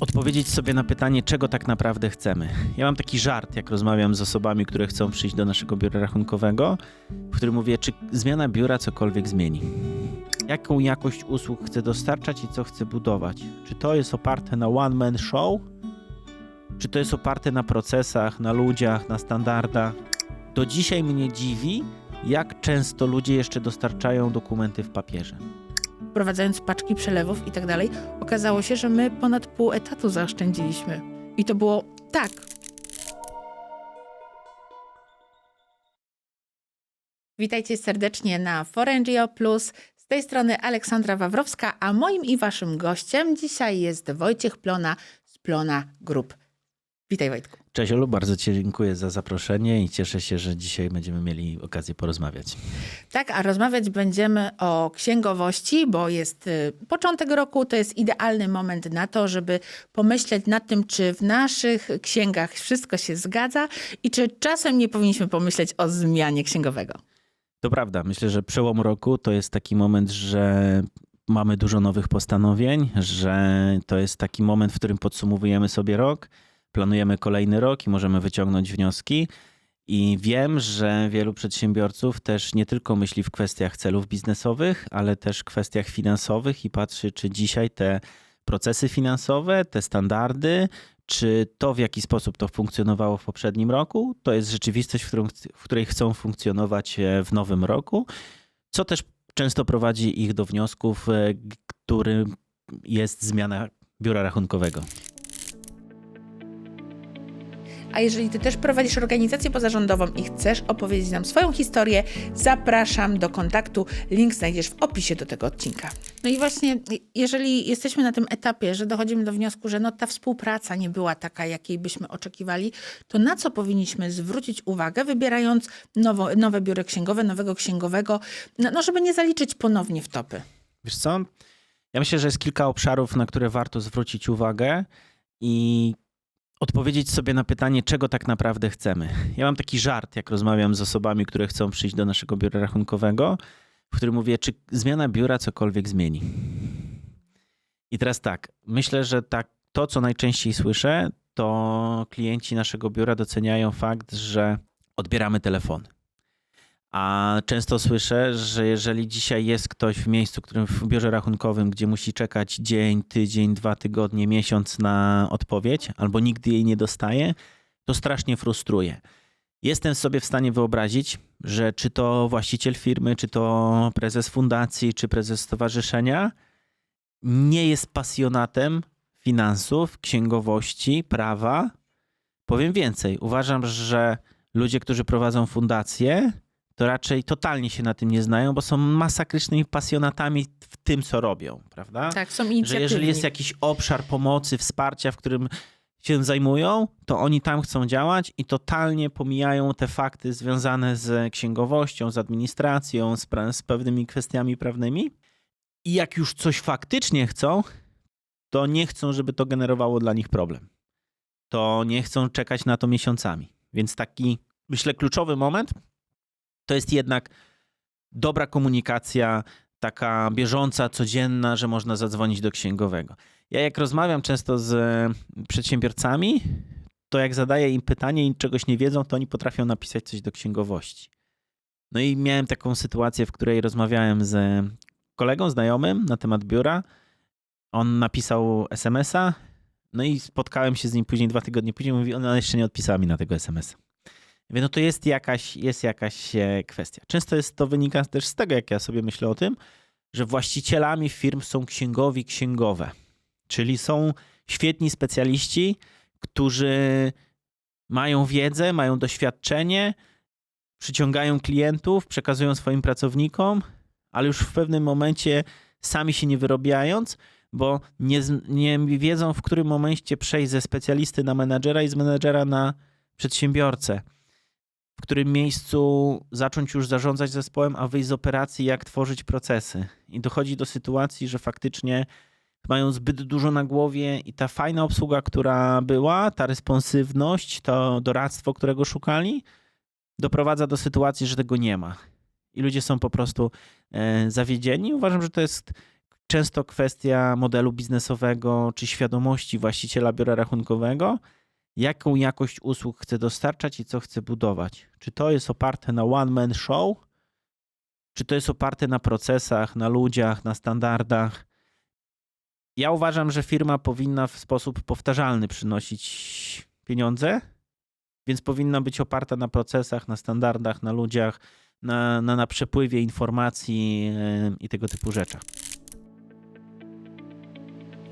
odpowiedzieć sobie na pytanie, czego tak naprawdę chcemy. Ja mam taki żart, jak rozmawiam z osobami, które chcą przyjść do naszego biura rachunkowego, w którym mówię, czy zmiana biura cokolwiek zmieni. Jaką jakość usług chcę dostarczać i co chcę budować? Czy to jest oparte na one-man show? Czy to jest oparte na procesach, na ludziach, na standardach? Do dzisiaj mnie dziwi, jak często ludzie jeszcze dostarczają dokumenty w papierze. Wprowadzając paczki przelewów i tak dalej, okazało się, że my ponad pół etatu zaoszczędziliśmy. I to było tak. Witajcie serdecznie na Forengio Plus. Z tej strony Aleksandra Wawrowska, a moim i waszym gościem dzisiaj jest Wojciech Plona z Plona Group. Witaj Wojtku. Cześć Olu, bardzo Ci dziękuję za zaproszenie i cieszę się, że dzisiaj będziemy mieli okazję porozmawiać. Tak, a rozmawiać będziemy o księgowości, bo jest y, początek roku, to jest idealny moment na to, żeby pomyśleć nad tym, czy w naszych księgach wszystko się zgadza i czy czasem nie powinniśmy pomyśleć o zmianie księgowego. To prawda, myślę, że przełom roku to jest taki moment, że mamy dużo nowych postanowień, że to jest taki moment, w którym podsumowujemy sobie rok, planujemy kolejny rok i możemy wyciągnąć wnioski. I wiem, że wielu przedsiębiorców też nie tylko myśli w kwestiach celów biznesowych, ale też kwestiach finansowych i patrzy, czy dzisiaj te procesy finansowe, te standardy, czy to, w jaki sposób to funkcjonowało w poprzednim roku, to jest rzeczywistość, w, którą, w której chcą funkcjonować e, w nowym roku, co też często prowadzi ich do wniosków, e, którym jest zmiana biura rachunkowego. A jeżeli ty też prowadzisz organizację pozarządową i chcesz opowiedzieć nam swoją historię, zapraszam do kontaktu. Link znajdziesz w opisie do tego odcinka. No i właśnie, jeżeli jesteśmy na tym etapie, że dochodzimy do wniosku, że no ta współpraca nie była taka, jakiej byśmy oczekiwali, to na co powinniśmy zwrócić uwagę, wybierając nowo, nowe biuro księgowe, nowego księgowego, no, no żeby nie zaliczyć ponownie w topy? Wiesz co? Ja myślę, że jest kilka obszarów, na które warto zwrócić uwagę i odpowiedzieć sobie na pytanie, czego tak naprawdę chcemy. Ja mam taki żart, jak rozmawiam z osobami, które chcą przyjść do naszego biura rachunkowego, w którym mówię, czy zmiana biura cokolwiek zmieni. I teraz tak, myślę, że tak, to, co najczęściej słyszę, to klienci naszego biura doceniają fakt, że odbieramy telefony. A często słyszę, że jeżeli dzisiaj jest ktoś w miejscu, którym w biurze rachunkowym, gdzie musi czekać dzień, tydzień, dwa tygodnie, miesiąc na odpowiedź, albo nigdy jej nie dostaje, to strasznie frustruje. Jestem sobie w stanie wyobrazić, że czy to właściciel firmy, czy to prezes fundacji, czy prezes stowarzyszenia nie jest pasjonatem finansów, księgowości, prawa. Powiem więcej, uważam, że ludzie, którzy prowadzą fundacje, to raczej totalnie się na tym nie znają, bo są masakrycznymi pasjonatami w tym, co robią, prawda? Tak, są Że inicjatywni. jeżeli jest jakiś obszar pomocy, wsparcia, w którym się zajmują, to oni tam chcą działać i totalnie pomijają te fakty związane z księgowością, z administracją, z, z pewnymi kwestiami prawnymi. I jak już coś faktycznie chcą, to nie chcą, żeby to generowało dla nich problem. To nie chcą czekać na to miesiącami. Więc taki, myślę, kluczowy moment to jest jednak dobra komunikacja, taka bieżąca, codzienna, że można zadzwonić do księgowego. Ja jak rozmawiam często z e, przedsiębiorcami, to jak zadaję im pytanie i czegoś nie wiedzą, to oni potrafią napisać coś do księgowości. No i miałem taką sytuację, w której rozmawiałem z kolegą, znajomym na temat biura. On napisał SMS-a, no i spotkałem się z nim później, dwa tygodnie później, mówi, ona jeszcze nie odpisała mi na tego SMS-a. Mówię, no to jest jakaś, jest jakaś e, kwestia. Często jest to wynika też z tego, jak ja sobie myślę o tym, że właścicielami firm są księgowi księgowe, czyli są świetni specjaliści, którzy mają wiedzę, mają doświadczenie, przyciągają klientów, przekazują swoim pracownikom, ale już w pewnym momencie sami się nie wyrobiając, bo nie, nie wiedzą, w którym momencie przejść ze specjalisty na menadżera i z menadżera na przedsiębiorcę w którym miejscu zacząć już zarządzać zespołem, a wyjść z operacji, jak tworzyć procesy. I dochodzi do sytuacji, że faktycznie mają zbyt dużo na głowie i ta fajna obsługa, która była, ta responsywność, to doradztwo, którego szukali, doprowadza do sytuacji, że tego nie ma. I ludzie są po prostu e, zawiedzieni. Uważam, że to jest często kwestia modelu biznesowego czy świadomości właściciela biura rachunkowego, jaką jakość usług chce dostarczać i co chce budować. Czy to jest oparte na one-man show, czy to jest oparte na procesach, na ludziach, na standardach. Ja uważam, że firma powinna w sposób powtarzalny przynosić pieniądze, więc powinna być oparta na procesach, na standardach, na ludziach, na, na, na przepływie informacji yy, i tego typu rzeczach.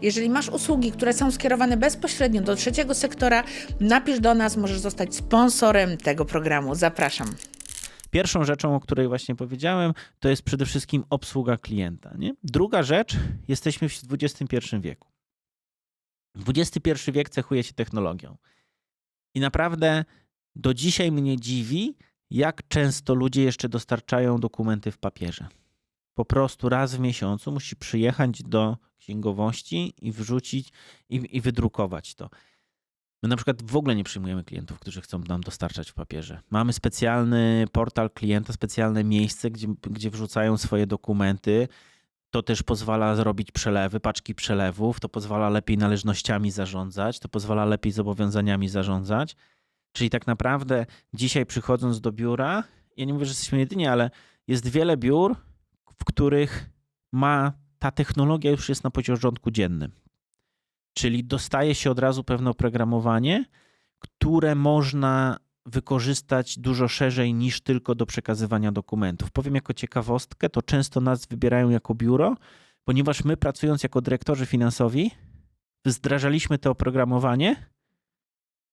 Jeżeli masz usługi, które są skierowane bezpośrednio do trzeciego sektora, napisz do nas, możesz zostać sponsorem tego programu. Zapraszam. Pierwszą rzeczą, o której właśnie powiedziałem, to jest przede wszystkim obsługa klienta. Nie? Druga rzecz, jesteśmy w XXI wieku. XXI wiek cechuje się technologią. I naprawdę do dzisiaj mnie dziwi, jak często ludzie jeszcze dostarczają dokumenty w papierze. Po prostu raz w miesiącu musi przyjechać do księgowości i wrzucić i, i wydrukować to. My na przykład w ogóle nie przyjmujemy klientów, którzy chcą nam dostarczać w papierze. Mamy specjalny portal klienta, specjalne miejsce, gdzie, gdzie wrzucają swoje dokumenty. To też pozwala zrobić przelewy, paczki przelewów, to pozwala lepiej należnościami zarządzać, to pozwala lepiej zobowiązaniami zarządzać. Czyli tak naprawdę dzisiaj przychodząc do biura, ja nie mówię, że jesteśmy jedyni, ale jest wiele biur, w których ma ta technologia już jest na porządku dziennym. Czyli dostaje się od razu pewne oprogramowanie, które można wykorzystać dużo szerzej niż tylko do przekazywania dokumentów. Powiem jako ciekawostkę, to często nas wybierają jako biuro, ponieważ my pracując jako dyrektorzy finansowi, wdrażaliśmy to oprogramowanie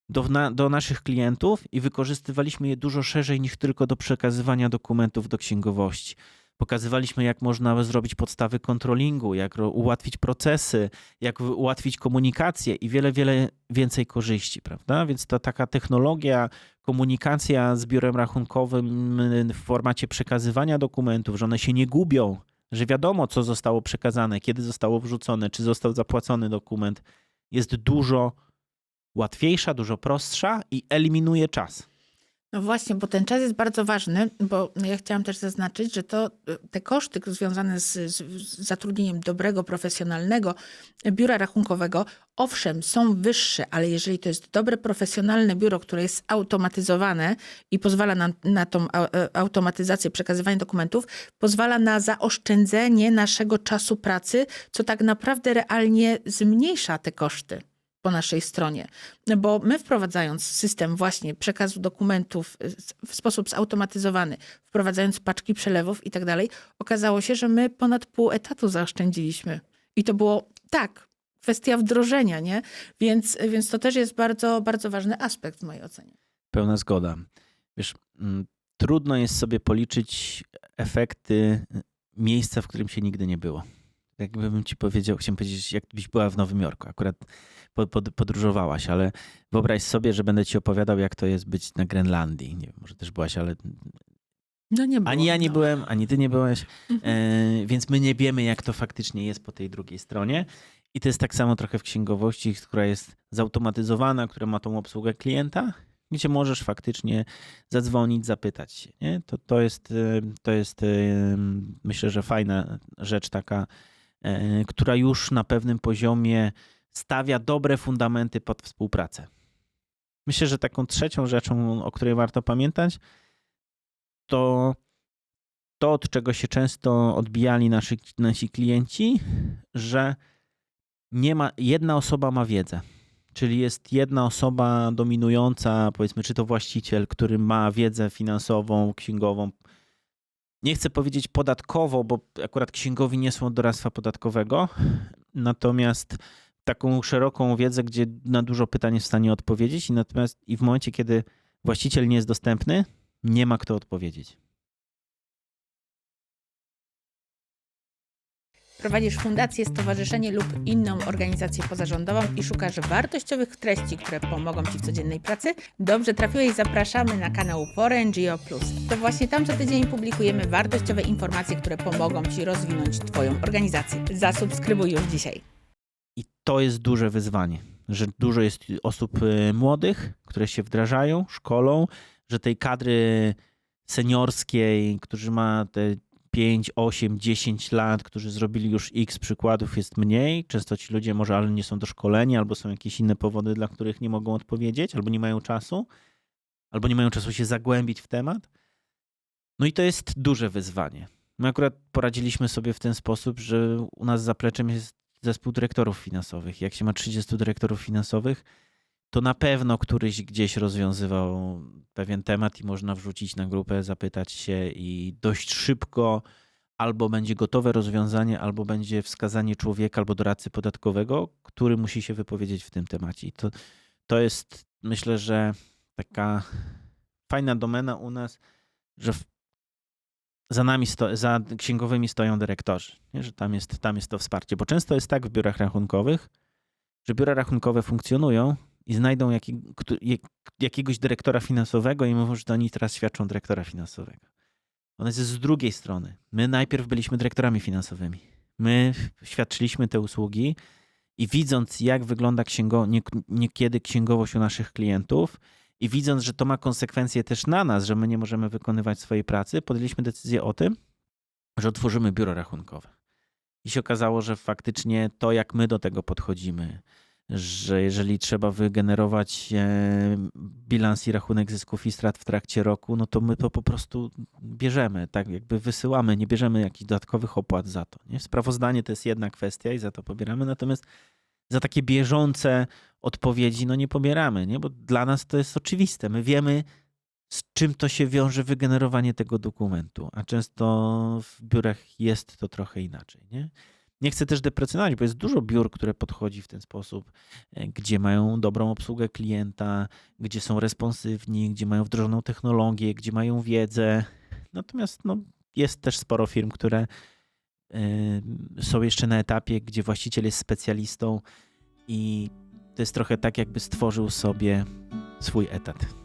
do, na, do naszych klientów i wykorzystywaliśmy je dużo szerzej niż tylko do przekazywania dokumentów do księgowości. Pokazywaliśmy, jak można zrobić podstawy kontrolingu, jak ułatwić procesy, jak ułatwić komunikację i wiele, wiele więcej korzyści, prawda? Więc to taka technologia, komunikacja z biurem rachunkowym w formacie przekazywania dokumentów, że one się nie gubią, że wiadomo, co zostało przekazane, kiedy zostało wrzucone, czy został zapłacony dokument, jest dużo łatwiejsza, dużo prostsza i eliminuje czas. No właśnie, bo ten czas jest bardzo ważny, bo ja chciałam też zaznaczyć, że to te koszty związane z, z zatrudnieniem dobrego, profesjonalnego biura rachunkowego, owszem, są wyższe, ale jeżeli to jest dobre, profesjonalne biuro, które jest automatyzowane i pozwala na, na tą au- e, automatyzację przekazywania dokumentów, pozwala na zaoszczędzenie naszego czasu pracy, co tak naprawdę realnie zmniejsza te koszty po naszej stronie. Bo my wprowadzając system właśnie przekazu dokumentów y, w sposób zautomatyzowany, wprowadzając paczki przelewów i tak dalej, okazało się, że my ponad pół etatu zaoszczędziliśmy. I to było tak, kwestia wdrożenia, nie? Więc, więc to też jest bardzo, bardzo ważny aspekt w mojej ocenie. Pełna zgoda. Wiesz, mm, trudno jest sobie policzyć efekty miejsca, w którym się nigdy nie było. Jakbym ci powiedział, chciałem powiedzieć, jakbyś była w Nowym Jorku, akurat po- pod- podróżowałaś, ale wyobraź sobie, że będę ci opowiadał, jak to jest być na Grenlandii. Nie wiem, może też byłaś, ale No było. ani ja nie no. byłem, ani ty nie byłeś, Mhm. e, więc my nie wiemy, jak to faktycznie jest po tej drugiej stronie. I to jest tak samo trochę w księgowości, która jest zautomatyzowana, która ma tą obsługę klienta, gdzie możesz faktycznie zadzwonić, zapytać się. Nie? To, to jest, e, to jest e, myślę, że fajna rzecz taka, która już na pewnym poziomie stawia dobre fundamenty pod współpracę. Myślę, że taką trzecią rzeczą, o której warto pamiętać, to to, od czego się często odbijali nasi, nasi klienci, że nie ma, jedna osoba ma wiedzę. Czyli jest jedna osoba dominująca, powiedzmy, czy to właściciel, który ma wiedzę finansową, księgową. Nie chcę powiedzieć podatkowo, bo akurat księgowi nie są doradztwa podatkowego, natomiast taką szeroką wiedzę, gdzie na dużo pytań jest w stanie odpowiedzieć i natomiast i w momencie, kiedy właściciel nie jest dostępny, nie ma kto odpowiedzieć. Prowadzisz fundację, stowarzyszenie lub inną organizację pozarządową i szukasz wartościowych treści, które pomogą Ci w codziennej pracy? Dobrze trafiłeś, zapraszamy na kanał Forengio Plus. To właśnie tam co tydzień publikujemy wartościowe informacje, które pomogą Ci rozwinąć Twoją organizację. Zasubskrybuj już dzisiaj. I to jest duże wyzwanie, że dużo jest osób y, młodych, które się wdrażają, szkolą, że tej kadry seniorskiej, którzy ma te 5, 8, 10 lat, którzy zrobili już x przykładów, jest mniej. Często ci ludzie może ale nie są doszkoleni, albo są jakieś inne powody, dla których nie mogą odpowiedzieć, albo nie mają czasu, albo nie mają czasu się zagłębić w temat. No i to jest duże wyzwanie. My akurat poradziliśmy sobie w ten sposób, że u nas za pleczem jest zespół dyrektorów finansowych. Jak się ma 30 dyrektorów finansowych, to na pewno któryś gdzieś rozwiązywał pewien temat i można wrzucić na grupę, zapytać się i dość szybko albo będzie gotowe rozwiązanie, albo będzie wskazanie człowieka albo doradcy podatkowego, który musi się wypowiedzieć w tym temacie. I to, to jest myślę, że taka fajna domena u nas, że w, za nami, sto, za księgowymi stoją dyrektorzy, nie? że tam jest, tam jest to wsparcie. Bo często jest tak w biurach rachunkowych, że biura rachunkowe funkcjonują i znajdą jakiegoś dyrektora finansowego i mówią, że to oni teraz świadczą dyrektora finansowego. One jest z drugiej strony. My najpierw byliśmy dyrektorami finansowymi. My świadczyliśmy te usługi i widząc, jak wygląda księgo, nie, niekiedy księgowość u naszych klientów i widząc, że to ma konsekwencje też na nas, że my nie możemy wykonywać swojej pracy, podjęliśmy decyzję o tym, że otworzymy biuro rachunkowe. I się okazało, że faktycznie to, jak my do tego podchodzimy, że jeżeli trzeba wygenerować e, bilans i rachunek zysków i strat w trakcie roku, no to my to po prostu bierzemy, tak jakby wysyłamy, nie bierzemy jakichś dodatkowych opłat za to. Nie? Sprawozdanie to jest jedna kwestia i za to pobieramy, natomiast za takie bieżące odpowiedzi no nie pobieramy, nie? bo dla nas to jest oczywiste. My wiemy, z czym to się wiąże wygenerowanie tego dokumentu, a często w biurach jest to trochę inaczej. Nie? Nie chcę też deprecjonować, bo jest dużo biur, które podchodzi w ten sposób, e, gdzie mają dobrą obsługę klienta, gdzie są responsywni, gdzie mają wdrożoną technologię, gdzie mają wiedzę. Natomiast no, jest też sporo firm, które e, są jeszcze na etapie, gdzie właściciel jest specjalistą i to jest trochę tak, jakby stworzył sobie swój etat.